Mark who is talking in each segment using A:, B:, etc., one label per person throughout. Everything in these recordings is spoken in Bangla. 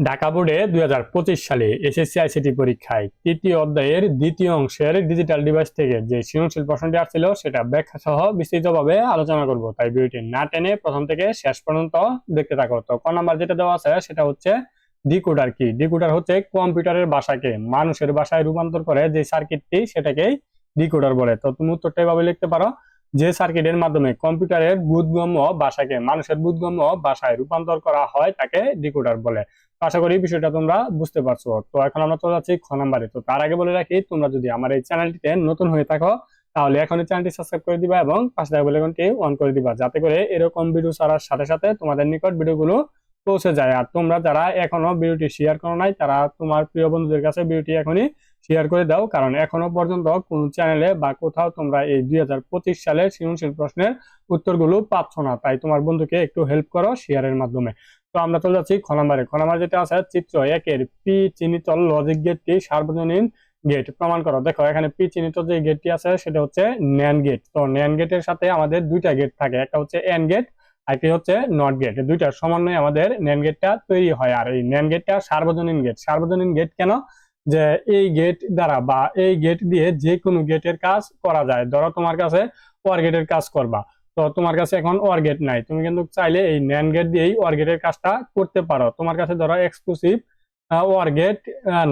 A: ঢাকা বোর্ডে দুই হাজার পঁচিশ সালে এসএসসি আইসিটি পরীক্ষায় তৃতীয় অধ্যায়ের দ্বিতীয় অংশের ডিজিটাল ডিভাইস থেকে যে সৃজনশীল প্রশ্নটি আসছিল সেটা ব্যাখ্যা সহ বিস্তৃতভাবে আলোচনা করব। তাই ভিডিওটি না টেনে প্রথম থেকে শেষ পর্যন্ত দেখতে থাকো। তো ক নাম্বার যেটা দেওয়া আছে সেটা হচ্ছে ডিকোডার কি? ডিকোডার হচ্ছে কম্পিউটারের ভাষাকে, মানুষের ভাষায় রূপান্তর করে যে সার্কিটটি সেটাকেই ডিকোডার বলে। তো তুমি উত্তরটা এভাবে লিখতে পারো। যে সার্কিটের মাধ্যমে কম্পিউটারের বুধগম্য ভাষাকে, মানুষের বুধগম্য ভাষায় রূপান্তর করা হয় তাকে ডিকোডার বলে। আশা করি বিষয়টা তোমরা বুঝতে পারছ। তো এখন আমরা চলে যাচ্ছি খ নাম্বারে। তো তার আগে বলে রাখি, তোমরা যদি আমার এই চ্যানেলটিতে নতুন হয়ে থাকো, তাহলে এখনই চ্যানেলটি সাবস্ক্রাইব করে দিবা এবং পাশে থাকা বেলাইকনটি অন করে দিবা, যাতে করে এরকম ভিডিও ছাড়ার সাথে সাথে তোমাদের নিকট ভিডিওগুলো পৌঁছে যায়। আর তোমরা যারা এখনও ভিডিওটি শেয়ার করো নাই, তারা তোমার প্রিয় বন্ধুদের কাছে ভিডিওটি এখনই শেয়ার করে দাও, কারণ এখনও পর্যন্ত কোন চ্যানেলে বা কোথাও তোমরা এই দুই সালের সৃজনশীল প্রশ্নের উত্তরগুলো পাচ্ছ না। তাই তোমার বন্ধুকে একটু হেল্প করো শেয়ারের মাধ্যমে। তো আমরা চলে যাচ্ছি খ নাম্বারে। খ নাম্বার যেটা আছে, চিত্র একের পি চিহ্নিত লজিক গেটটি সার্বজনীন গেট প্রমাণ করো। দেখো, এখানে পি চিহ্নিত যে গেটটি আছে, সেটা হচ্ছে ন্যান গেট তো ন্যান গেটের সাথে আমাদের দুইটা গেট থাকে। একটা হচ্ছে এন গেট আরেকটি হচ্ছে নট গেট দুইটার সমন্বয়ে আমাদের ন্যান গেটটা তৈরি হয়। আর এই ন্যান গেটটা সার্বজনীন গেট সার্বজনীন গেট কেন? যে এই গেট দ্বারা বা এই গেট দিয়ে যে কোনো গেটের কাজ করা যায়। ধরো তোমার কাছে ওয়ার গেটের কাজ করবা। তো তোমার কাছে এখন ওয়ার গেট নাই। তুমি কিন্তু চাইলে এই ন্যান গেট দিয়েই ওয়ার গেটের কাজটা করতে পারো। তোমার কাছে ধরো এক্সক্লুসিভ ওয়ার গেট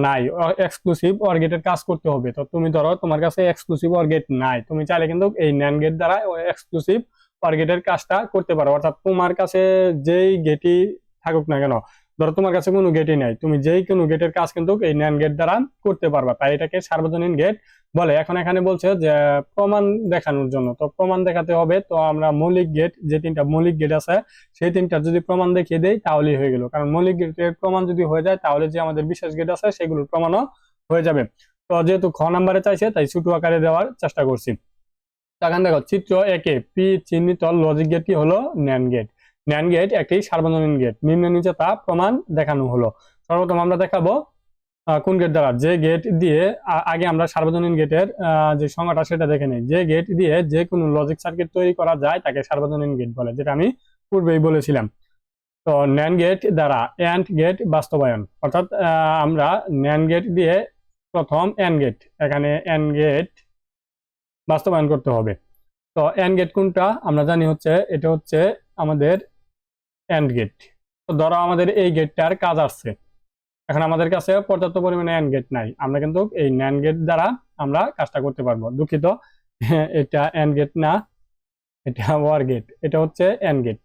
A: নাই। এক্সক্লুসিভ ওয়ার গেটের কাজ করতে হবে। তো তুমি ধরো তোমার কাছে এক্সক্লুসিভ ওয়ার গেট নাই। তুমি চাইলে কিন্তু এই ন্যান গেট দ্বারা এক্সক্লুসিভ ওয়ার গেটের কাজটা করতে পারো। অর্থাৎ তোমার কাছে যেই গেটই থাকুক না কেন ধরো তোমার কাছে কোনো গেটই নাই, তুমি যেই কোনো গেটের কাজ কিন্তু এই ন্যান গেট দ্বারা করতে পারবা। তাই এটাকে সার্বজনীন গেট বলে। এখন এখানে বলছে যে, প্রমাণ দেখানোর জন্য। তো প্রমাণ দেখাতে হবে। তো আমরা মৌলিক গেট যে তিনটা মৌলিক গেট আছে, সেই তিনটা যদি প্রমাণ দেখিয়ে দেই, তাহলেই হয়ে গেল। কারণ মৌলিক গেটের প্রমাণ যদি হয়ে যায়, তাহলে যে আমাদের বিশেষ গেট আছে, সেগুলোর প্রমাণও হয়ে যাবে। তো যেহেতু খ নাম্বারে চাইছে, তাই ছোট আকারে দেওয়ার চেষ্টা করছি। এখন দেখো, চিত্র একে, পি চিহ্নিত লজিক গেটটি হলো? ন্যান গেট ন্যান গেট একটি সার্বজনীন গেট নিম্ন নিচে তা প্রমাণ দেখানো হলো। সর্বপ্রথম আমরা দেখাবো কোন গেট দ্বারা? যে গেট দিয়ে আগে আমরা সার্বজনীন গেটের যে সংজ্ঞাটা সেটা দেখে নিই। যে গেট দিয়ে যে কোনো লজিক সার্কিট তৈরি করা যায়, তাকে সার্বজনীন গেট বলে, যেটা আমি পূর্বেই বলেছিলাম। তো ন্যান গেট দ্বারা অ্যান্ড গেট বাস্তবায়ন। অর্থাৎ আমরা ন্যান গেট দিয়ে প্রথম এন গেট এখানে এন গেট বাস্তবায়ন করতে হবে। তো এন গেট কোনটা? আমরা জানি হচ্ছে, এটা হচ্ছে আমাদের এন্ড গেট তো ধরো আমাদের এই গেটটার কাজ আসছে। এখন আমাদের কাছে পর্যাপ্ত পরিমাণে এন্ড গেট নাই। আমরা কিন্তু এই ন্যান গেট দ্বারা আমরা কাজটা করতে পারব। দুঃখিত, এটা এন্ড গেট না, এটা ওয়ার গেট এটা হচ্ছে এন্ড গেট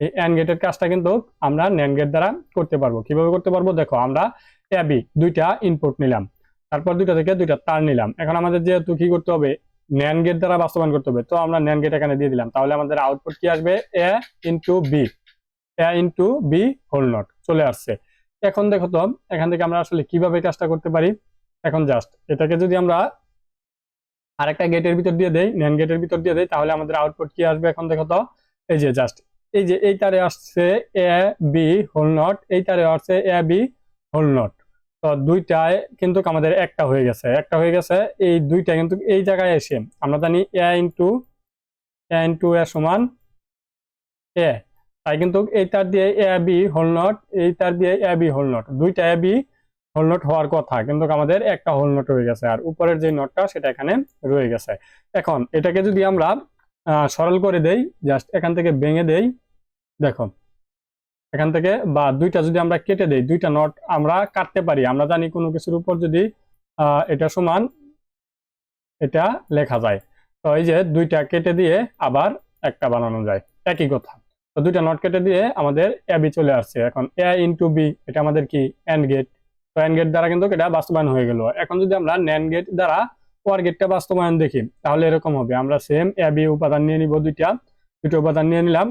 A: এই এন্ড গেটের কাজটা কিন্তু আমরা ন্যান গেট দ্বারা করতে পারব। কীভাবে করতে পারব? দেখো, আমরা এবি দুইটা ইনপুট নিলাম। তারপর দুইটা থেকে দুইটা তার নিলাম। এখন আমাদের যেহেতু কি করতে হবে? ন্যান গেট দ্বারা বাস্তবায়ন করতে হবে। তো আমরা ন্যান গেট এখানে দিয়ে দিলাম। তাহলে আমাদের আউটপুট কি আসবে? A into B A into B whole not চলে আসছে। এখন দেখো তো, এখান থেকে আমরা আসলে কীভাবে কাজটা করতে পারি? এখন জাস্ট এটাকে যদি আমরা আরেকটা গেটের ভিতর দিয়ে দেই ন্যান গেটের ভিতর দিয়ে দেই, তাহলে আমাদের আউটপুট কি আসবে এখন দেখো তো? এই যে জাস্ট এই যে এই তারে আসছে এ বি হোল নট এই তারে আসছে এ বি হোল নট তো দুইটায় কিন্তু আমাদের একটা হয়ে গেছে, একটা হয়ে গেছে, এই দুইটা কিন্তু এই জায়গায় এসে আমরা জানি এ ইন্টু এ ইন্টু এ সমান এ তাই কিন্তু এই তার দিয়ে এ বি হোল নট এই তার দিয়ে এ বি হোল নট দুইটা এ বি হোল নট হওয়ার কথা, কিন্তু আমাদের একটা হোল নট হয়ে গেছে, আর উপরের যে নটটা সেটা এখানে রয়ে গেছে। এখন, এটাকে যদি আমরা সরল করে দেই জাস্ট এখান থেকে ভেঙে দেই, দেখো, এখান থেকে, বা দুইটা যদি আমরা কেটে দেই, দুইটা নট আমরা কাটতে পারি। আমরা জানি কোনো কিছুর উপর যদি এটা সমান, এটা লেখা যায়। তো এই যে দুইটা কেটে দিয়ে আবার একটা বানানো যায়। একই কথা। তো দুইটা নট কেটে দিয়ে আমাদের এ বি চলে আসছে। এখন এ ইন্টু বি এটা আমাদের কি? এন্ড গেট তো এন্ড গেট দ্বারা কিন্তু এটা বাস্তবায়ন হয়ে গেল। এখন যদি আমরা ন্যান গেট দ্বারা ওয়ার গেটটা বাস্তবায়ন দেখি, তাহলে এরকম হবে। আমরা সেম এ বি উপাদান নিয়ে নিব দুইটা। দুটো উপাদান নিয়ে নিলাম।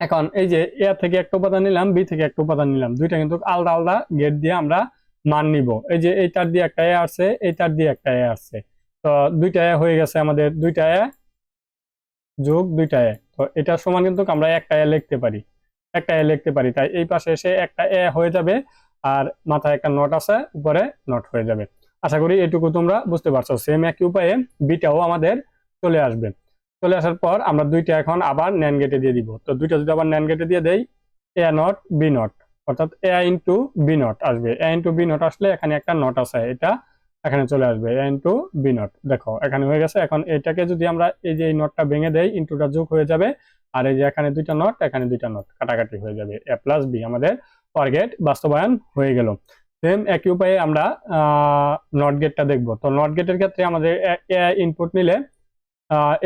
A: এখন এই যে এ থেকে একটা উপাদান নিলাম বি থেকে একটা উপাদান নিলাম। দুইটা কিন্তু আলাদা আলাদা গেট দিয়ে আমরা মান নিব। এই যে এই তার দিয়ে একটা এ আসছে এই তার দিয়ে একটা এ আসছে। তো দুইটা এ হয়ে গেছে আমাদের। দুইটা এ যোগ দুইটা এ তো এটার সমান কিন্তু আমরা একটা এ লিখতে পারি। একটা এ লিখতে পারি। তাই এই পাশে এসে একটা এ হয়ে যাবে আর মাথায় একটা নট আছে, উপরে নট হয়ে যাবে। আশা করি এটুকু তোমরা বুঝতে পারছ। সেম একই উপায়ে বিটাও আমাদের চলে আসবে। চলে আসার পর আমরা দুইটা এখন আবার ন্যান গেটে দিয়ে দিব। তো দুইটা যদি আবার ন্যান গেটে দিয়ে দেই, এ নট বি নট অর্থাৎ এ ইন্টু বি নট আসবে। এ ইন্টু বি নট আসলে এখানে একটা নট আছে। এটা এখানে চলে আসবে এ ইন্টু বি নট দেখো, এখানে হয়ে গেছে। এখন এটাকে যদি আমরা এই যে এই নটটা ভেঙে দেই ইন্টুটা যোগ হয়ে যাবে। আর এই যে এখানে দুইটা নট এখানে দুইটা নট কাটাকাটি হয়ে যাবে। এ প্লাস বি আমাদের টার্গেট বাস্তবায়ন হয়ে গেল। সেম একই উপায়ে আমরা নট গেটটা দেখব। তো নট গেটের ক্ষেত্রে আমাদের ইনপুট নিলে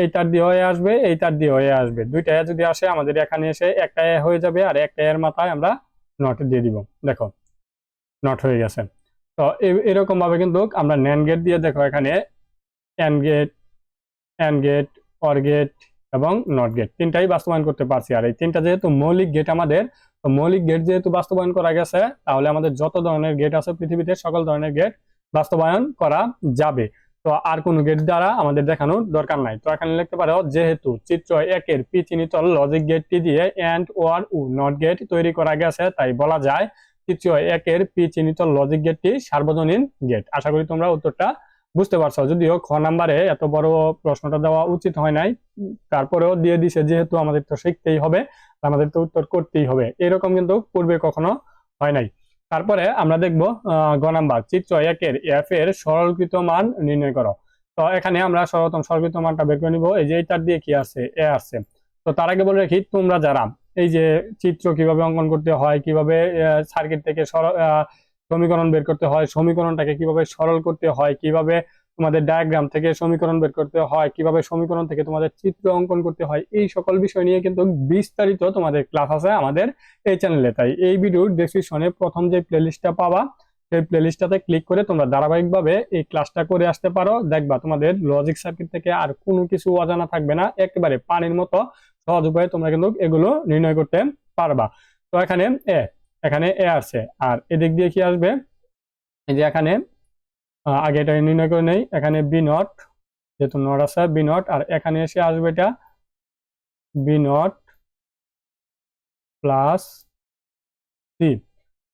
A: এই তার দিয়ে হয়ে আসবে, এই তার দিয়ে হয়ে আসবে। দুইটা যদি আসে, আমাদের এখানে এসে একটা হয়ে যাবে, আর একটা এর মাথায় আমরা নট দিয়ে দিব। দেখো নট হয়ে গেছে। তো এরকম ভাবে কিন্তু আমরা ন্যান গেট দিয়ে দেখো এখানে AND gate AND gate OR gate এবং নট গেট তিনটাই বাস্তবায়ন করতে পারছি। আর এই তিনটা যেহেতু মৌলিক গেট আমাদের, তো মৌলিক গেট যেহেতু বাস্তবায়ন করা গেছে, তাহলে আমাদের যত ধরনের গেট আছে পৃথিবীতে সকল ধরনের গেট বাস্তবায়ন করা যাবে। তো আর কোনো গেট দ্বারা আমাদের দেখানোর দরকার নাই। তো এখানে লিখতে পারো, যেহেতু চিত্র একের পি চিহ্নিত লজিক গেটটি দিয়ে এন্ড ওয়ার ও নট গেট তৈরি করা গেছে, তাই বলা যায় চিত্র একের পি চিহ্নিত লজিক গেটটি সার্বজনীন গেট আশা করি তোমরা উত্তরটা বুঝতে পারছ। যদিও খ নাম্বারে এত বড় প্রশ্নটা দেওয়া উচিত হয় নাই। তারপরেও দিয়ে দিছে, যেহেতু আমাদের তো শিখতেই হবে, আমাদের তো উত্তর করতেই হবে। এরকম কিন্তু পূর্বে কখনো হয় নাই। তারপরে আমরা দেখব গ নাম্বার। চিত্র একের এফ এর সরলকৃত মান নির্ণয় করো। তো এখানে আমরা সর্বপ্রথম সরলকৃত মানটা বের করে নিব। এই যে এইটার দিয়ে কি আছে? এ আছে। তো তার আগে বলে রাখি, তোমরা যারা এই যে চিত্র কীভাবে অঙ্কন করতে হয়, কীভাবে সার্কিট থেকে সমীকরণ বের করতে হয়, সমীকরণটাকে কীভাবে সরল করতে হয়, কীভাবে তোমাদের ডায়াগ্রাম থেকে সমীকরণ বের করতে হয়, কীভাবে সমীকরণ থেকে তোমাদের চিত্র অঙ্কন করতে হয়, এই সকল বিষয় নিয়ে কিন্তু বিস্তারিত তোমাদের ক্লাস আছে আমাদের এই চ্যানেলে তাই এই ভিডিওর ডেসক্রিপশনে প্রথম যে প্লেলিস্টটা পাবা, সেই প্লেলিস্টটাতে ক্লিক করে তোমরা ধারাবাহিকভাবে এই ক্লাসটা করে আসতে পারো। দেখবা তোমাদের লজিক সার্কিট থেকে আর কোনো কিছু অজানা থাকবে না। একেবারে পানির মতো সহজ উপায়ে তোমরা কিন্তু এগুলো নির্ণয় করতে পারবা। তো এখানে এ এখানে এ আছে। আর এদিক দিয়ে কি আসবে? এই যে এখানে আগে এটা নির্ণয় করে নেই। এখানে বি নট যেহেতু নট আছে বি নট আর এখানে এসে আসবে এটা বি নট প্লাস সি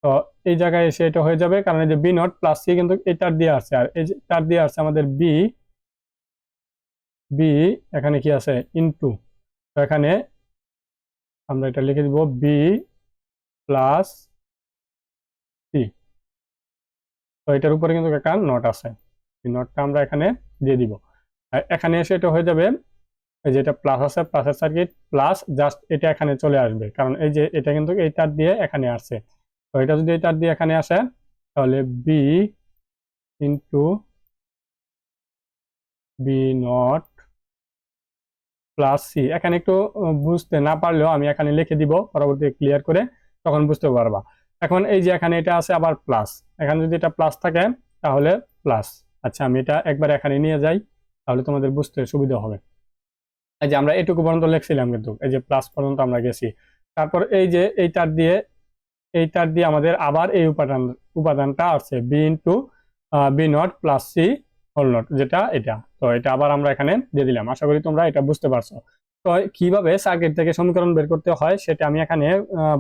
A: তো এই জায়গায় এসে এটা হয়ে যাবে, কারণ এই যে বি নট প্লাস সি কিন্তু এটার দিয়ে আসছে। আর এই তার দিয়ে আসছে আমাদের বি বি এখানে কি আছে? ইনটু এখানে আমরা এটা লিখে দিব বি প্লাস সি তো এটার উপরে কিন্তু একটা নট আছে। এই নটটা আমরা এখানে দিয়ে দিব। এখানে এসে এটা হয়ে যাবে, এই যে এটা প্লাস আছে প্লাসের সার্কিট প্লাস জাস্ট এটা এখানে চলে আসবে। কারণ এই যে এটা কিন্তু এই তার দিয়ে এখানে আসছে। তো এটা যদি এই তার দিয়ে এখানে আসে, তাহলে B into B not plus C এখানে একটু বুঝতে না পারলেও আমি এখানে লিখে দিব, পরবর্তী ক্লিয়ার করে তখন বুঝতে পারবা। এখন এই যে এখানে এটা আছে আবার প্লাস এখানে যদি এটা প্লাস থাকে, তাহলে প্লাস আচ্ছা আমি এটা একবার এখানে নিয়ে যাই, তাহলে তোমাদের বুঝতে সুবিধা হবে। এই যে আমরা এটুকু পর্যন্ত লিখছিলাম কিন্তু, এই যে প্লাস পর্যন্ত আমরা গেছি। তারপর এই যে এই তার দিয়ে এই তার দিয়ে আমাদের আবার এই উপাদান, উপাদানটা আছে B into B not plus C whole not যেটা এটা। তো এটা আবার আমরা এখানে দিয়ে দিলাম। আশা করি তোমরা এটা বুঝতে পারছ। তো কীভাবে সার্কিট থেকে সমীকরণ বের করতে হয় সেটা আমি এখানে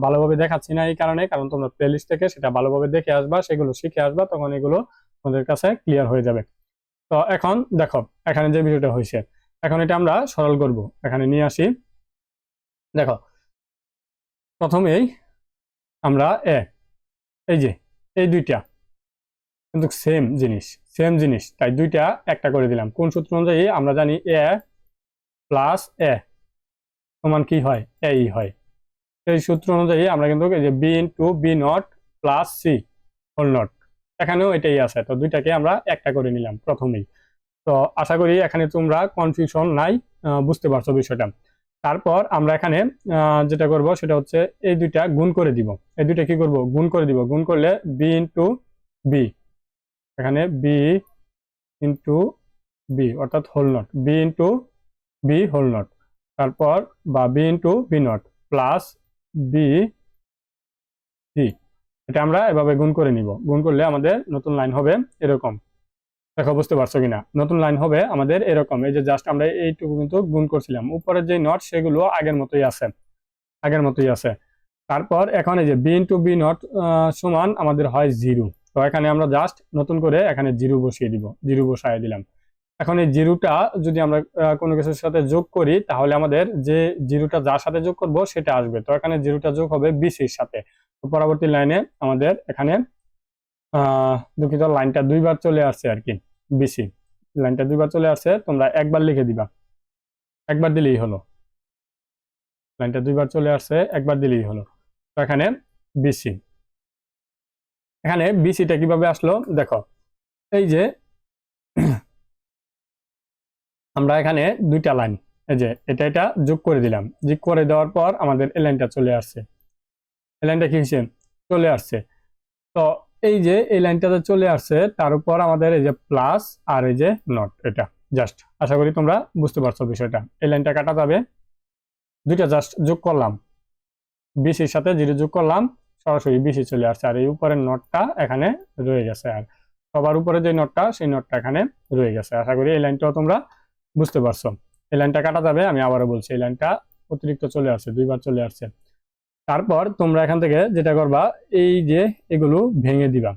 A: ভালোভাবে দেখাচ্ছি না এই কারণে, কারণ তোমরা প্লেলিস্ট থেকে সেটা ভালোভাবে দেখে আসবা, সেগুলো শিখে আসবা, তখন এগুলো তোমাদের কাছে ক্লিয়ার হয়ে যাবে। তো এখন দেখো, এখানে যে বিষয়টা হয়েছে, এখন এটা আমরা সরল করব। এখানে নিয়ে আসি। দেখো, প্রথমেই আমরা এ, এই যে, এই দুইটা কিন্তু সেম জিনিস সেম জিনিস। তাই দুইটা একটা করে দিলাম। কোন সূত্র অনুযায়ী আমরা জানি এ প্লাস এ সমান কি হয়? এই হয়। সেই সূত্র অনুযায়ী আমরা কিন্তু যে B to B not plus C whole not এখানেও এটাই আছে। তো দুইটাকে আমরা একটা করে নিলাম প্রথমেই। তো আশা করি এখানে তোমরা কনফিউশন নাই বুঝতে পারছ বিষয়টা। তারপর আমরা এখানে যেটা করব সেটা হচ্ছে এই দুইটা গুণ করে দিব। এই দুইটা কি করব? গুণ করে দিব। গুণ করলে বি ইন্টু বি এখানে বি ইন্টু বি অর্থাৎ whole not B into B whole not তারপর বা B into B not plus B C এটা আমরা এভাবে গুণ করে নিব। গুণ করলে আমাদের নতুন লাইন হবে এরকম। দেখো, বুঝতে পারছ কিনা? নতুন লাইন হবে আমাদের এরকম। এই যে জাস্ট আমরা এইটুকু কিন্তু গুণ করছিলাম। উপরের যে নট সেগুলো আগের মতোই আছে। আগের মতোই আছে। তারপর এখন এই যে বি ইন্টু বি নট সমান আমাদের হয় জিরো তো এখানে আমরা জাস্ট নতুন করে এখানে জিরো বসিয়ে দিব, জিরো বসায় দিলাম। এখন এই জিরোটা যদি আমরা কোনো কিছুর সাথে যোগ করি, তাহলে আমাদের যে জিরোটা যার সাথে যোগ করব সেটা আসবে। তো এখানে জিরোটা যোগ হবে বিসির সাথে। তো পরবর্তী লাইনে আমাদের এখানে দুঃখিত, লাইনটা দুইবার চলে আসছে আর কি বিসি লাইনটা দুইবার চলে আসছে, তোমরা একবার লিখে দিবা। একবার দিলেই হলো। লাইনটা দুইবার চলে আসছে, একবার দিলেই হলো। তো এখানে বিসি এখানে বিসিটা কীভাবে আসলো? দেখো, এই যে আমরা এখানে দুইটা লাইন এই যে এটা এটা যোগ করে দিলাম। যোগ করে দেওয়ার পর আমাদের এই লাইনটা চলে আসছে। এই লাইনটা কি হয়েছে? চলে আসছে। তো এই যে এই লাইনটাতে চলে আসছে, তার উপর আমাদের এই যে প্লাস আর এই যে নট এটা জাস্ট আশা করি তোমরা বুঝতে পারছ বিষয়টা। এই লাইনটা কাটা যাবে। দুইটা জাস্ট যোগ করলাম। বিসির সাথে জিরো যোগ করলাম। সরাসরি বিসি চলে আসছে, আর এই উপরের নটটা এখানে রয়ে গেছে। আর সবার উপরে যে নটটা সেই নটটা এখানে রয়ে গেছে। আশা করি এই লাইনটাও তোমরা বুঝতে পারছ। এই লাইনটা কাটা যাবে, আমি আবারও বলছি, এই লাইনটা অতিরিক্ত চলে আসছে, দুইবার চলে আসছে। তারপর তোমরা এখান থেকে যেটা করবা, এই যে এগুলো ভেঙে দিবা,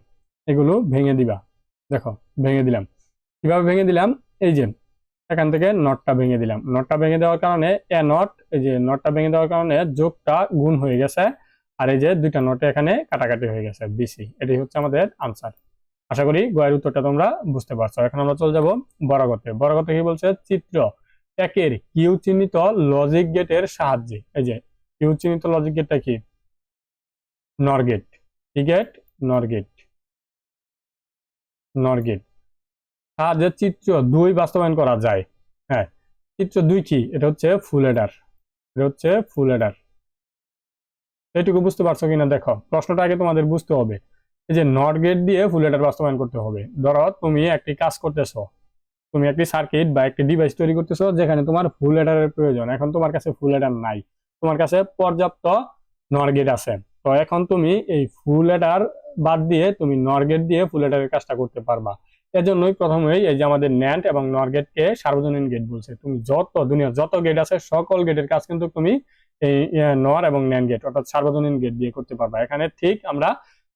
A: এগুলো ভেঙে দিবা। দেখো, ভেঙে দিলাম। কীভাবে ভেঙে দিলাম? এই যে, এখান থেকে নটটা ভেঙে দিলাম। নটটা ভেঙে দেওয়ার কারণে এ নট এই যে নটটা ভেঙে দেওয়ার কারণে যোগটা গুণ হয়ে গেছে আর এই যে দুইটা নোটে এখানে কাটাকাটি হয়ে গেছে বিসি এটাই হচ্ছে আমাদের আনসার আশা করি গয়ের উত্তরটা তোমরা বুঝতে পারছ। এখন আমরা চলে যাব বরাগতে। বরাগতে কি বলছে? চিত্র একের কিউ চিহ্নিত লজিক গেটের সাহায্যে। এই যে, কিউ চিহ্নিত লজিক গেটটা কি? নরগেট কি গেট নর গেট নর গেট সাহায্যে চিত্র দুই বাস্তবায়ন করা যায়। হ্যাঁ চিত্র দুই কি? এটা হচ্ছে ফুল এডার এটা হচ্ছে ফুল এডার এটুকু বুঝতে পারছ কিনা দেখো, প্রশ্নটা আগে তোমাদের বুঝতে হবে। এই যে নট গেট দিয়ে ফুল এটার বাস্তবায়ন করতে হবে। ধরো তুমি একটি কাজ করতেছো, তুমি একটি সার্কিট বা একটি ডিভাইস তৈরি করতেছো যেখানে তোমার ফুল এডারের প্রয়োজন। এখন তোমার কাছে ফুল এডার নাই। তোমার কাছে পর্যাপ্ত নর গেট আছে। তো এখন তুমি এই ফুল এডার বাদ দিয়ে তুমি নর গেট দিয়ে ফুল এডারের কাজটা করতে পারবা। এর জন্যই প্রথমেই এই যে আমাদের ন্যান্ড এবং নর গেটকে সার্বজনীন গেট বলছে। তুমি যত দুনিয়ার যত গেট আছে, সকল গেটের কাজ কিন্তু তুমি এই নর এবং ন্যান্ড গেট, অর্থাৎ সার্বজনীন গেট দিয়ে করতে পারবা। এখানে ঠিক আমরা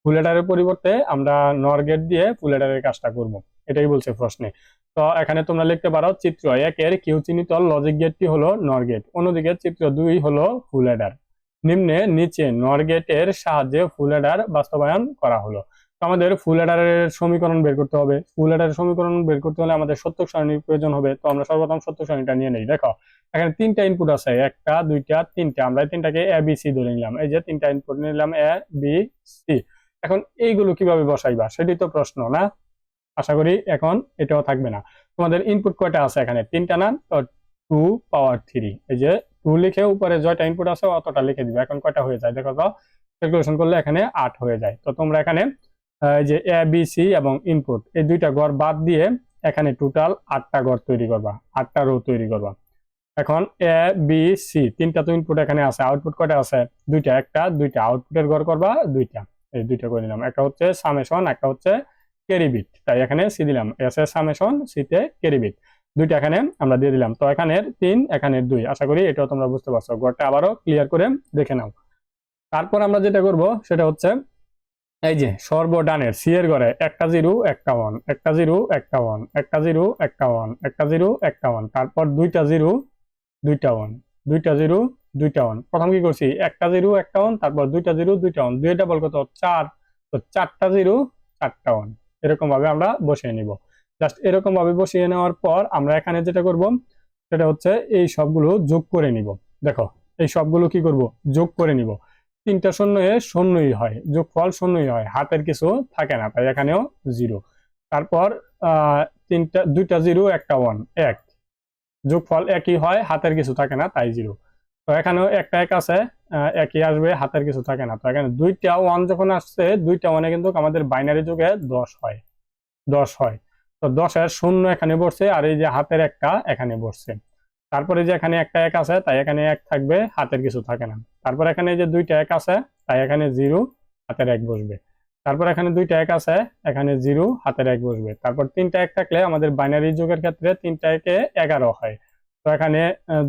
A: ফুলেটারের পরিবর্তে আমরা নর গেট দিয়ে ফুলেটারের কাজটা করব। এটাই বলছে প্রশ্নে। তো এখানে তোমরা লিখতে পারো চিত্র একের কিউ চিহ্নিত লজিক গেটটি হলো নর গেট। অন্যদিকে চিত্র দুই হলো ফুলেডার নিম্নে নিচে নর গেটের সাহায্যে ফুলেডার বাস্তবায়ন করা হলো। আমাদের ফুল এডারের সমীকরণ বের করতে হবে। ফুল এডারের সমীকরণ বের করতে হলে আমাদের সত্য সারণীর প্রয়োজন হবে। তো আমরা সর্বপ্রথম সত্য সারণীটা নিয়ে নেই। দেখো, এখানে তিনটা ইনপুট আছে। একটা, দুইটা, তিনটা। আমরা তিনটাকে এ বি সি ধরে নিলাম। এই যে তিনটা ইনপুট নিলাম এ বি সি এখন এইগুলো কীভাবে বসাইবা? সেটাই তো প্রশ্ন না? আশা করি এখন এটাও থাকবে না। তোমাদের ইনপুট কয়টা আছে এখানে? তিনটা না? তো টু পাওয়ার থ্রি এই যে টু লিখে উপরে জয়টা ইনপুট আছে, অতটা লিখে দিবে। এখন কয়টা হয়ে যায়? দেখো তো ক্যালকুলেশন করলে এখানে আট হয়ে যায়। তো তোমরা এখানে যে এ বি সি এবং ইনপুট এই দুইটা ঘর বাদ দিয়ে এখানে টোটাল আটটা ঘর তৈরি করবা, আটটা রো তৈরি করবা। এখন এ বি সি তিনটা তো ইনপুট এখানে আছে আউটপুট কটা আছে? দুইটা, একটা, দুইটা। আউটপুটের ঘর করবা দুইটা। এই দুইটা করে নিলাম। একটা হচ্ছে সামেশন একটা হচ্ছে ক্যারিবিট তাই এখানে সি দিলাম। এস এ সামেশন সিতে ক্যারিবিট দুইটা এখানে আমরা দিয়ে দিলাম। তো এখানের তিন, এখানের দুই। আশা করি এটাও তোমরা বুঝতে পারছ। ঘরটা আবারও ক্লিয়ার করে দেখে নাও। তারপর আমরা যেটা করব, সেটা হচ্ছে এই যে সর্বডানের সি এর ঘরে একটা জিরো, একটা ওয়ান, একটা জিরো, একটা ওয়ান, একটা জিরো, একটা ওয়ান, একটা জিরো, একটা ওয়ান। তারপর দুইটা জিরো, দুইটা ওয়ান, দুইটা জিরো, দুইটা ওয়ান। প্রথম কি করছি? একটা জিরো, একটা ওয়ান, তারপর দুইটা জিরো, দুইটা ওয়ান। দুই ডাবল কত? চার। তো চারটা জিরো, চারটা ওয়ান। এরকম ভাবে আমরা বসিয়ে নিব। জাস্ট এরকম ভাবে বসিয়ে নেওয়ার পর আমরা এখানে যেটা করব, সেটা হচ্ছে এই সবগুলো যোগ করে নিব। দেখো, এই সবগুলো কি করব? যোগ করে নিব। তিনটা শূন্য এ শূন্যই হয়, যোগফল শূন্যই হয়, হাতের কিছু থাকে না, তাই এখানেও জিরো তারপর তিনটা, দুইটা জিরো একটা ওয়ান এক। যোগফল একই হয়, হাতের কিছু থাকে না, তাই জিরো তো এখানেও একটা এক আছে একই আসবে, হাতের কিছু থাকে না। তো এখানে দুইটা ওয়ান যখন আসছে, দুইটা ওয়ানে কিন্তু আমাদের বাইনারি যুগে দশ হয় দশ হয়। তো দশের শূন্য এখানে বসছে, আর এই যে হাতের একটা এখানে বসছে। তারপরে যে এখানে একটা এক আছে, তাই এখানে এক থাকবে, হাতের কিছু থাকে না। তারপর এখানে যে দুইটা এক আছে, তাই এখানে জিরো, হাতের এক বসবে। তারপর এখানে দুইটা এক আছে, এখানে জিরো, হাতের এক বসবে। তারপর তিনটা এক থাকলে আমাদের বাইনারি যুগের ক্ষেত্রে তিনটা একে এগারো হয়। তো এখানে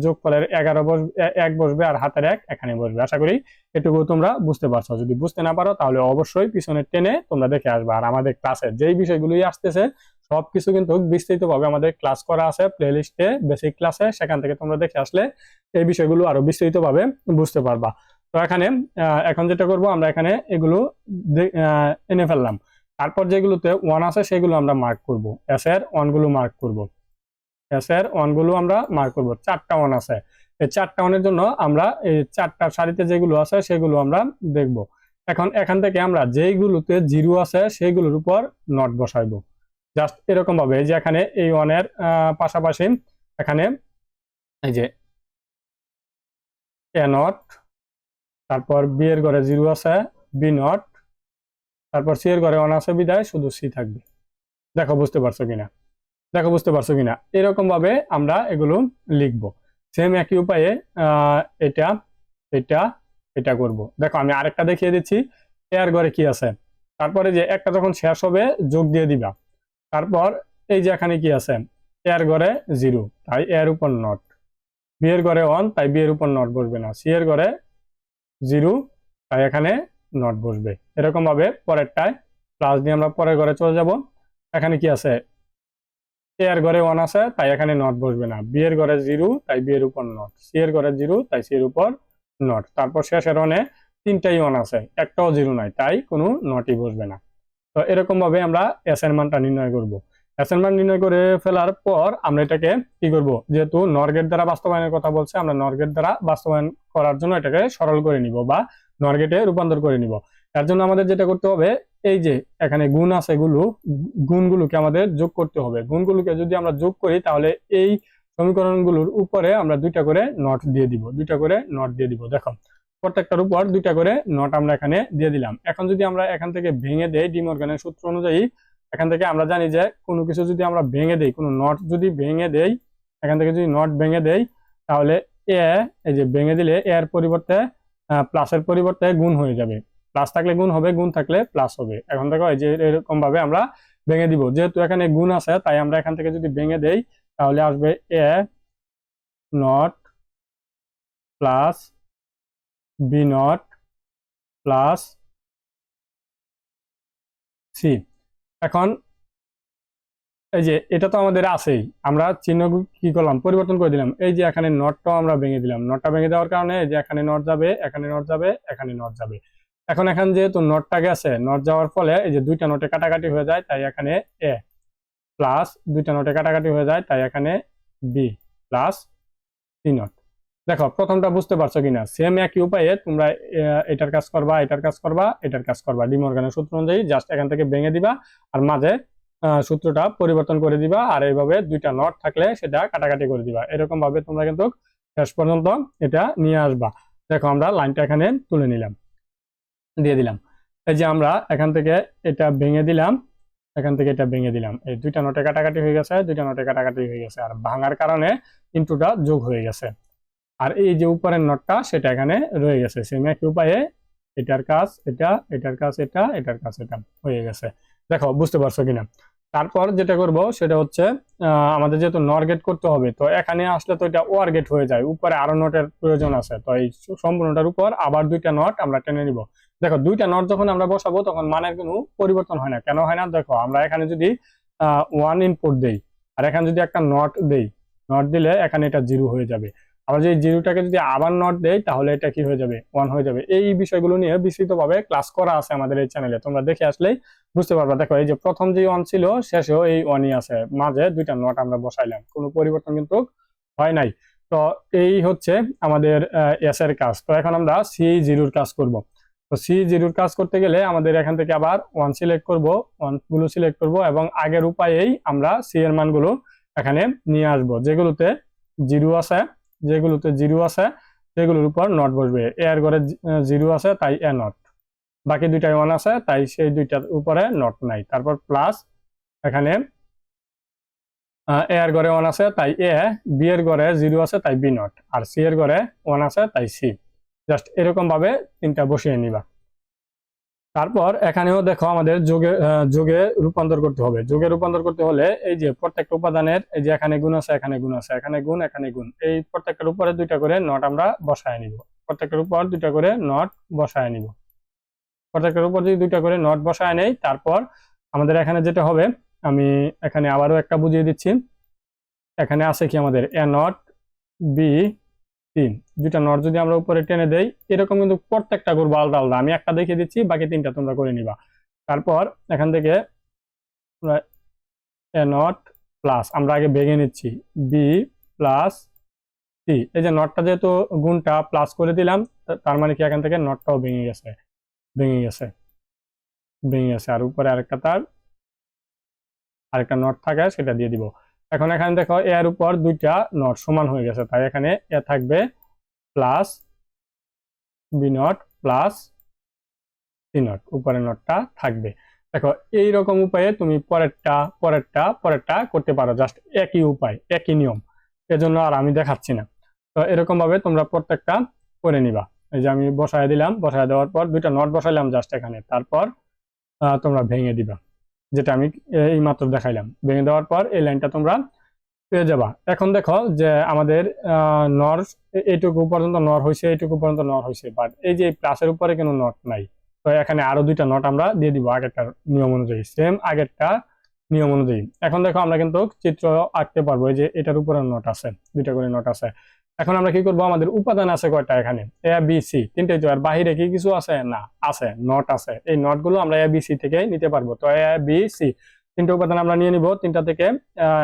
A: যোগফলের এগারো বসবে এক বসবে আর হাতের এক এখানে বসবে। আশা করি এটুকু তোমরা বুঝতে পারছ। যদি বুঝতে না পারো, তাহলে অবশ্যই পিছনে টেনে তোমরা দেখে আসবে। আর আমাদের ক্লাসে যেই বিষয়গুলোই আসতেছে সবকিছু কিন্তু বিস্তারিত ভাবে আমাদের ক্লাস করা আছে প্লে লিস্টে বেসিক ক্লাসে সেখান থেকে তোমরা দেখে আসলে এই বিষয়গুলো আরও বিস্তারিত ভাবে বুঝতে পারবা। তো এখানে এখন যেটা করব, আমরা এখানে এগুলো এনে ফেললাম। তারপর যেগুলোতে ওয়ান আছে, সেগুলো আমরা মার্ক করব। এস এর ওয়ানগুলো মার্ক করব। এস এর ওয়ানগুলো আমরা মার্ক করব। চারটা ওয়ান আছে। এই চারটা ওয়ানের জন্য আমরা এই চারটা সারিতে যেগুলো আছে, সেগুলো আমরা দেখব। এখন এখান থেকে আমরা যেইগুলোতে জিরো আছে সেইগুলোর উপর নট বসাইবো। জাস্ট এরকম ভাবে যে এখানে এই ওয়ানের পাশাপাশি এখানে এই যে এ নট তারপর বি এর ঘরে জিরো আছে বি নট তারপর সি এর ঘরে ওয়ান আছে বিদায়, শুধু সি থাকবে। দেখো, বুঝতে পারছ কিনা? দেখো, বুঝতে পারছ কিনা? এরকম ভাবে আমরা এগুলো লিখব। সেম একই উপায়ে এটা এটা এটা করব। দেখো, আমি আরেকটা দেখিয়ে দিচ্ছি। এর ঘরে কি আছে? তারপরে যে একটা যখন শেষ হবে, যোগ দিয়ে দিবা। তারপর এই যে এখানে কি আছে? এর ঘরে জিরো তাই এর উপর নট বি এর ঘরে ওয়ান তাই বি এর উপর নট বসবে না। সি এর ঘরে জিরো তাই এখানে নট বসবে। এরকম ভাবে পরেরটায় প্লাস দিয়ে আমরা পরের ঘরে চলে যাব। এখানে কি আছে? এ এর ঘরে ওয়ান আছে, তাই এখানে নট বসবে না। বি এর ঘরে জিরো তাই বি এর উপর নট সি এর ঘরে জিরো তাই সি এর উপর নট তারপর শেষের ওয়ানে তিনটাই ওয়ান আছে, একটাও জিরো নাই, তাই কোনো নটই বসবে না। তো এরকম ভাবে আমরা এস মানটা নির্ণয় করব। এস মান নির্ণয় করে ফেলার পর আমরা এটাকে কি করব? যেহেতু নরগেট দ্বারা বাস্তবায়নের কথা বলছে, আমরা নরগেট দ্বারা বাস্তবায়ন করার জন্য এটাকে সরল করে নিব বা নরগেটে রূপান্তর করে নিব। তার জন্য আমাদের যেটা করতে হবে, এই যে এখানে গুণ আছে এগুলো গুণগুলোকে আমাদের যোগ করতে হবে। গুণগুলোকে যদি আমরা যোগ করি, তাহলে এই সমীকরণগুলোর উপরে আমরা দুইটা করে নট দিয়ে দিব। দুইটা করে নট দিয়ে দিব। দেখো প্রত্যেকটার উপর দুইটা করে নট আমরা এখানে দিয়ে দিলাম। এখন যদি আমরা এখান থেকে ভেঙে দেই ডিমর্গানের সূত্র অনুযায়ী, এখান থেকে আমরা জানি যে কোনো কিছু যদি আমরা ভেঙে দেই, কোনো নট যদি ভেঙে দেই, এখান থেকে যদি নট ভেঙে দেই, তাহলে এ, এই যে ভেঙে দিলে এর পরিবর্তে প্লাসের পরিবর্তে গুণ হয়ে যাবে। প্লাস থাকলে গুণ হবে, গুণ থাকলে প্লাস হবে। এখন দেখো এই যে এরকম ভাবে আমরা ভেঙে দিব। যেহেতু এখানে গুণ আছে, তাই আমরা এখান থেকে যদি ভেঙে দেই, তাহলে আসবে A not plus B not plus C এখন এই যে এটা তো আমাদের আছেই। আমরা চিহ্ন কি করলাম? পরিবর্তন করে দিলাম। এই যে এখানে নটটাও আমরা ভেঙে দিলাম। নটটা ভেঙে দেওয়ার কারণে এই যে এখানে নট যাবে, এখানে নট যাবে, এখানে নট যাবে। এখন এখান যেহেতু নটটা গেছে নট যাওয়ার ফলে এই যে দুইটা নোটে কাটাকাটি হয়ে যায়, তাই এখানে এ প্লাস দুইটা নোটে কাটাকাটি হয়ে যায়, তাই এখানে বি প্লাস সি নট দেখো, প্রথমটা বুঝতে পারছ কিনা? সেম একই উপায়ে তোমরা এটার কাজ করবা, এটার কাজ করবা, এটার কাজ করবা। ডিমর্গানের সূত্র অনুযায়ী জাস্ট এখান থেকে ভেঙে দিবা আর মাঝে সূত্রটা পরিবর্তন করে দিবা আর এইভাবে দুইটা নট থাকলে সেটা কাটাকাটি করে দিবা। এরকম ভাবে তোমরা কিন্তু শেষ পর্যন্ত এটা নিয়ে আসবা। দেখো, আমরা লাইনটা এখানে তুলে নিলাম, দিয়ে দিলাম। এই যে আমরা এখান থেকে এটা ভেঙে দিলাম, এখান থেকে এটা ভেঙে দিলাম। এই দুইটা নোটে কাটাকাটি হয়ে গেছে, দুইটা নোটে কাটাকাটি হয়ে গেছে। আর ভাঙার কারণে ইন্টুটা যোগ হয়ে গেছে। আর এই যে উপরের নটটা, সেটা এখানে রয়ে গেছে। সেম একই উপায়ে এটার কাজ এটা, এটার কাজ এটা, এটার কাজ এটা হয়ে গেছে। দেখো, বুঝতে পারছ কিনা? তারপর যেটা করব, সেটা হচ্ছে আমাদের যেহেতু নর গেট করতে হবে, তো এখানে আসলে তো এটা ওয়ার গেট হয়ে যায়। উপরে আরও নটের প্রয়োজন আছে, তো এই সম্পূর্ণটার উপর আবার দুইটা নট আমরা টেনে নিব। দেখো, দুইটা নট যখন আমরা বসাবো, তখন মানের কোনো পরিবর্তন হয় না। কেন হয় না? দেখো, আমরা এখানে যদি ওয়ান ইনপুট দেই, আর এখানে যদি একটা নট দেই নট দিলে এখানে এটা জিরো হয়ে যাবে। আবার যদি জিরোটাকে যদি আবার নট দেই, তাহলে এটা কি হয়ে যাবে? ওয়ান হয়ে যাবে। এই বিষয়গুলো নিয়ে বিস্তৃতভাবে ক্লাস করা আছে আমাদের এই চ্যানেলে তোমরা দেখে আসলেই বুঝতে পারবা। দেখো, এই যে প্রথম যে ওয়ান ছিল, শেষেও এই ওয়ানই আছে। মাঝে দুইটা নট আমরা বসাইলাম। কোনো পরিবর্তন কিন্তু হয় নাই। তো এই হচ্ছে আমাদের এস এর কাজ। তো এখন আমরা সি জিরোর কাজ করব। তো সি জিরোর কাজ করতে গেলে আমাদের এখান থেকে আবার ওয়ান সিলেক্ট করব ওয়ানগুলো সিলেক্ট করব এবং আগের উপায়েই আমরা সি এর মানগুলো এখানে নিয়ে আসব। যেগুলোতে জিরো আছে যেগুলোতে জিরো আছে, সেগুলোর উপর নট বসবে। এ এর ঘরে জিরো আছে, তাই এ নট বাকি দুইটাই ওয়ান আছে, তাই সেই দুইটার উপরে নট নাই। তারপর প্লাস এখানে এ এর ঘরে ওয়ান আছে, তাই এ বি এর ঘরে জিরো আছে, তাই বি নট আর সি এর ঘরে ওয়ান আছে, তাই সি জাস্ট এরকম ভাবে তিনটা বসিয়ে নিবা। তারপর এখানেও দেখো আমাদের যোগে যোগে রূপান্তর করতে হবে। যোগে রূপান্তর করতে হলে এই যে প্রত্যেকটা উপাদানের, এই যে এখানে গুণ আছে, এখানে গুণ আছে, এখানে গুণ এখানে গুণ, এই প্রত্যেকটার উপরে দুইটা করে নট আমরা বসায় নিব। প্রত্যেকটার উপর দুইটা করে নট বসায় নিব। প্রত্যেকটার উপর যদি দুইটা করে নট বসায় নেই, তারপর আমাদের এখানে যেটা হবে, আমি এখানে আবারও একটা বুঝিয়ে দিচ্ছি। এখানে আছে কি আমাদের এ নট বি তিন। দুইটা নট যদি আমরা উপরে টেনে দেই, এরকম কিন্তু প্রত্যেকটা করব আলাদা আলাদা। আমি একটা দেখিয়ে দিচ্ছি, বাকি তিনটা তোমরা করে নিবা। তারপর এখান থেকে এ নট প্লাস, আমরা আগে ভেঙে নিচ্ছি। B plus C. এই যে নটটা যেহেতু গুণটা প্লাস করে দিলাম তার মানে কি এখান থেকে নটটাও ভেঙে গেছে ভেঙে গেছে ভেঙে গেছে। আর উপরে আরেকটা তার, আরেকটা নট থাকে, সেটা দিয়ে দিব। এখন এখানে দেখো এর উপর দুইটা নট সমান হয়ে গেছে, তাই এখানে এ থাকবে plus B not plus C not, উপরের নটটা থাকবে। দেখো এই রকম উপায়ে তুমি পরেরটা পরেরটা পরেরটা করতে পারো জাস্ট একই উপায়, একই নিয়ম, এজন্য আর আমি দেখাচ্ছি না। তো এরকম ভাবে তোমরা প্রত্যেকটা করে নিবা। এই যে আমি বসায় দিলাম, বসায় দেওয়ার পর দুইটা নট বসাইলাম জাস্ট এখানে, তারপর তোমরা ভেঙে দিবা। যেটা আমি এই মাত্র দেখাইলাম। ভেঙে দেওয়ার পর এই লাইনটা তোমরা পেয়ে যাবা। এখন দেখো যে আমাদের নর এইটুকু পর্যন্ত নর হয়েছে এইটুকু পর্যন্ত নর হয়েছে বাট এই যে প্লাসের উপরে কোনো নট নাই। তো এখানে আরও দুইটা নট আমরা দিয়ে দিব আগেরটার নিয়ম অনুযায়ী। সেম আগেরটা নিয়ম অনুযায়ী। এখন দেখো আমরা কিন্তু চিত্র আঁকতে পারব, এই যে এটার উপরে নট আছে, দুইটা করে নট আছে। এখন আমরা কি করব? আমাদের উপাদান আছে কয়টা এখানে? এ বি সি তিনটে তো, আর বাহিরে কি কিছু আছে? না, আছে নট আছে। এই নটগুলো আমরা এ বি সি থেকে নিতে পারব। তো এ বি সি তিনটে উপাদান আমরা নিয়ে নিব। তিনটা থেকে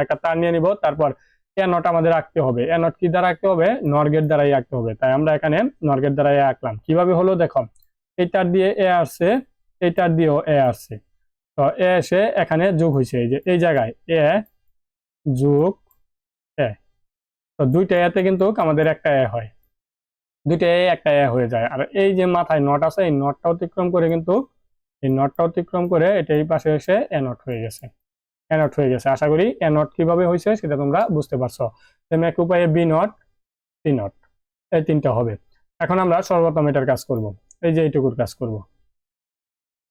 A: একটা তার নিয়ে নিব। তারপর এ নট আমাদের আঁকতে হবে। এ নট কি দ্বারা আঁকতে হবে? নর্গের দ্বারাই আঁকতে হবে। তাই আমরা এখানে নর্গের দ্বারাই আঁকলাম। কীভাবে হলো? দেখো এইটার দিয়ে এ আসছে এইটার দিয়েও এ আসছে। তো এ এসে এখানে যোগ হয়েছে। এই যে, এই জায়গায় এ যোগ তো দুইটা এতে কিন্তু আমাদের একটা এ হয়। দুইটা এ, একটা এ হয়ে যায়। আর এই যে মাথায় নট আছে, এই নটটা অতিক্রম করে কিন্তু এই নটটা অতিক্রম করে এটা এই পাশে এসে এ নট হয়ে গেছে। এ নট হয়ে গেছে। আশা করি এ নট কীভাবে হয়েছে সেটা তোমরা বুঝতে পারছ। তেমনি এক উপায়ে বি নট সি নট এই তিনটা হবে। এখন আমরা সর্বপ্রথম এটার কাজ করব। এই যে এইটুকুর কাজ করব।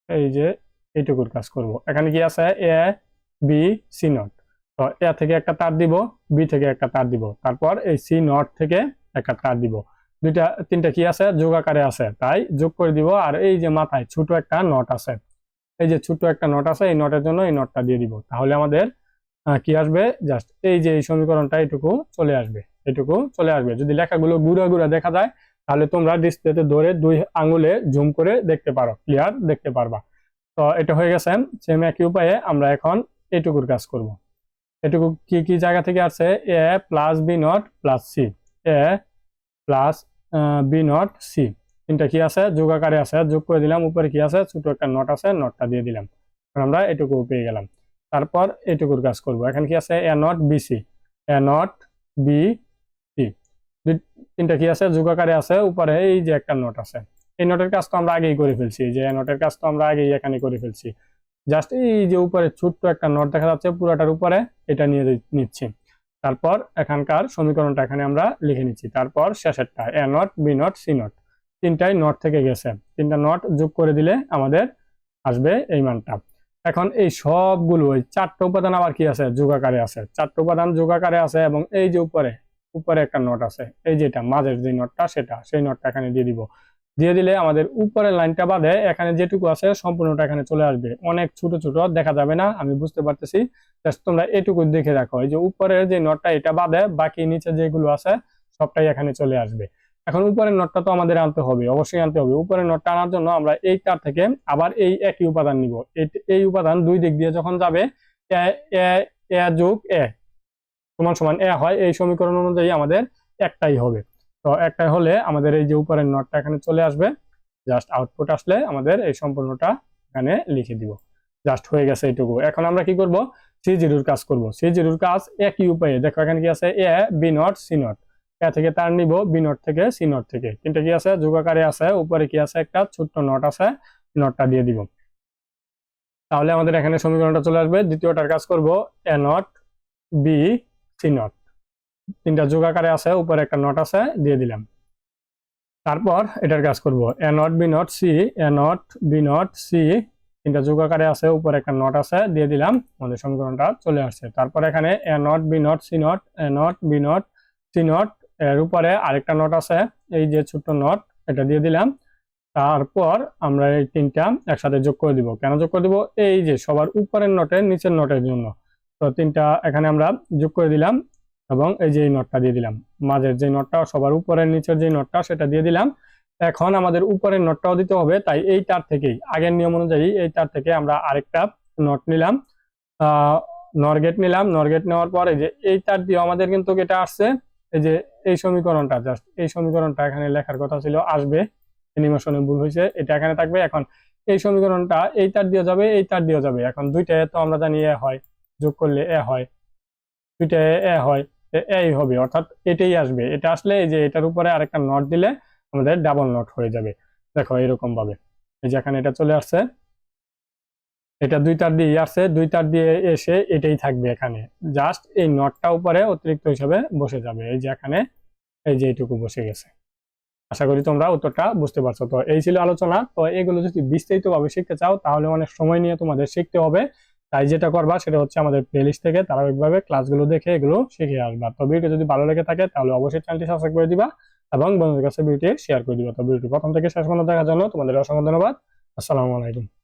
A: এই যে এইটুকুর কাজ করব। এখানে কি আছে? এ বি সি নট তো এ থেকে একটা তার দিব, বি থেকে একটা তার দিব। তারপর এই সি নট থেকে একটা তার দিব। দুইটা, তিনটা কি আছে? যোগ আকারে আছে। তাই যোগ করে দিব। আর এই যে মাথায় ছোট একটা নট আছে, এই যে ছোট একটা নট আছে, এই নটের জন্য এই নটটা দিয়ে দিব। তাহলে আমাদের কি আসবে? জাস্ট এই যে এই সমীকরণটা এইটুকু চলে আসবে। এটুকু চলে আসবে। যদি লেখাগুলো গুড়া গুড়া দেখা যায়, তাহলে তোমরা ডিসপ্লেতে ধরে দুই আঙুলে জুম করে দেখতে পারো। ক্লিয়ার? দেখতে পারবা। তো এটা হয়ে গেছে। সেম একই উপায়ে আমরা এখন এটুকুর কাজ করব। এটুকু কি কি জায়গা থেকে আসছে A plus B not plus C A plus B not C তিনটা কি আছে? যোগ আকারে আছে। যোগ করে দিলাম, উপরে কি আছে? ছোট একটা নট আছে নটটা দিয়ে দিলাম। আমরা এটুকু পেয়ে গেলাম। তারপর এটুকুর কাজ করব। এখানে কি আছে? A not B C A not B C তিনটা কি আছে? যোগ আকারে আছে, উপরে এই যে একটা নোট আছে। এই নোটের কাজ তো আমরা আগেই করে ফেলছি। যে নোটের কাজ তো আমরা আগেই এখানে করে ফেলছি। জাস্ট এই যে উপরে ছোট্ট একটা নোট দেখা যাচ্ছে, পুরোটার উপরে এটা নিয়ে নিচ্ছি। তারপর এখানকার সমীকরণটা এখানে আমরা লিখে নিচ্ছি। তারপর শেষেরটা A not B not C not তিনটাই নট থেকে গেছে। তিনটা নট যোগ করে দিলে আমাদের আসবে এই মানটা। এখন এই সবগুলো ওই চারটা উপাদান আবার কি আছে? যোগাকারে আছে। চারটা উপাদান যোগাকারে আছে এবং এই যে উপরে উপরে একটা নোট আছে। এই যেটা, মাঝের যে নোটটা সেটা, সেই নোটটা এখানে দিয়ে দিব। দিয়ে দিলে আমাদের উপরের লাইনটা বাদে এখানে যেটুকু আছে সম্পূর্ণটা এখানে চলে আসবে। অনেক ছোট ছোট দেখা যাবে না, আমি বুঝতে পারতেছি। তোমরা এটুকু দেখে রাখো। এই যে উপরের যে নটটা, এটা বাদে বাকি নিচে যেগুলো আছে, সবটাই এখানে চলে আসবে। এখন উপরের নোটটা তো আমাদের আনতে হবে, অবশ্যই আনতে হবে। উপরের নটটা আনার জন্য আমরা এই তার থেকে আবার এই একই উপাদান নিব। এই- উপাদান দুই দিক দিয়ে যখন যাবে যোগ এ সমান সমান এ হয়, এই সমীকরণ অনুযায়ী আমাদের একটাই হবে। তো একটা হলে আমাদের এই যে উপরের নটটা এখানে চলে আসবে। জাস্ট আউটপুট আসলে আমাদের এই সম্পূর্ণটা এখানে লিখে দিব। জাস্ট হয়ে গেছে এইটুকু। এখন আমরা কি করব? সি জিরোর কাজ করব। সি জিরোর কাজ একই উপায়ে? দেখো এখানে কি আছে? A B not C not A থেকে তার নিব বি নট থেকে সি নট থেকে। তিনটা কি আছে? যোগাকারে আছে। উপরে কি আছে? একটা ছোট্ট নট আছে। নটটা দিয়ে দিব। তাহলে আমাদের এখানে সমীকরণটা চলে আসবে। দ্বিতীয়টার কাজ করব A not B C not তিনটা যোগ আকারে আছে, উপরে একটা নট আছে, দিয়ে দিলাম। তারপর এটার কাজ করব। A not B not C A not B not C তিনটা যোগ আকারে আছে, উপরে একটা নট আছে, দিয়ে দিলাম। আমাদের সমীকরণটা চলে আসছে। তারপর এখানে A not B not C not A not B not C not এর উপরে আরেকটা নট আছে, এই যে ছোট্ট নট এটা দিয়ে দিলাম। তারপর আমরা এই তিনটা একসাথে যোগ করে দিব। কেন যোগ করে দিব? এই যে সবার উপরের নটের নিচের নটের জন্য। তো তিনটা এখানে আমরা যোগ করে দিলাম। এবং এই যে নটটা দিয়ে দিলাম, মাঝের যে নটটা, সবার উপরের নিচের যে নটটা, সেটা দিয়ে দিলাম। এখন আমাদের উপরের নটটাও দিতে হবে, তাই এই তার থেকেই, আগের নিয়ম অনুযায়ী এই তার থেকে আমরা আরেকটা নট নিলাম। নরগেট নিলাম, নরগেট নেওয়ার পরে যে এই তার দিয়ে আমাদের কিন্তু এটা আসছে। এই যে এই সমীকরণটা, জাস্ট এই সমীকরণটা এখানে লেখার কথা ছিল, আসবে। অ্যানিমেশনে ভুল হয়েছে, এটা এখানে থাকবে। এখন এই সমীকরণটা এই তার দিয়ে যাবে এই তার দিয়ে যাবে। এখন দুইটা তো আমরা জানি এ হয়, যোগ করলে এ হয় দুইটা এ হয়। এই হবে, অর্থাৎ এটাই আসবে। এটা আসলে এই যে এটার উপরে আরেকটা নট দিলে আমাদের ডাবল নট হয়ে যাবে। দেখো এরকম ভাবে এই যে এখানে এটা চলে আসছে। এটা দুই তার দিয়ে আসছে। দুই তার দিয়ে এসে এটাই থাকবে এখানে। জাস্ট এই নটটা উপরে অতিরিক্ত হিসাবে বসে যাবে। এই যে এখানে, এই যে এইটুকু বসে গেছে। আশা করি তোমরা উত্তরটা বুঝতে পারছ। তো এই ছিল আলোচনা। তো এগুলো যদি বিস্তারিত ভাবে শিখতে চাও, তাহলে অনেক সময় নিয়ে তোমাদের শিখতে হবে। তাই যেটা করবা সেটা হচ্ছে আমাদের প্লেলিস্ট থেকে ধারাবাহিকভাবে ক্লাসগুলো দেখে এগুলো শিখে আসবা। তো ভিডিও যদি ভালো লেগে থাকে তাহলে অবশ্যই চ্যানেলটি সাবস্ক্রাইব করে দিবা এবং বন্ধুদের কাছে ভিডিওটি শেয়ার করে দিবা। তো ভিডিওটি প্রথম থেকে শেষ পর্যন্ত দেখার জন্য তোমাদের অসংখ্য ধন্যবাদ। আসসালামু আলাইকুম।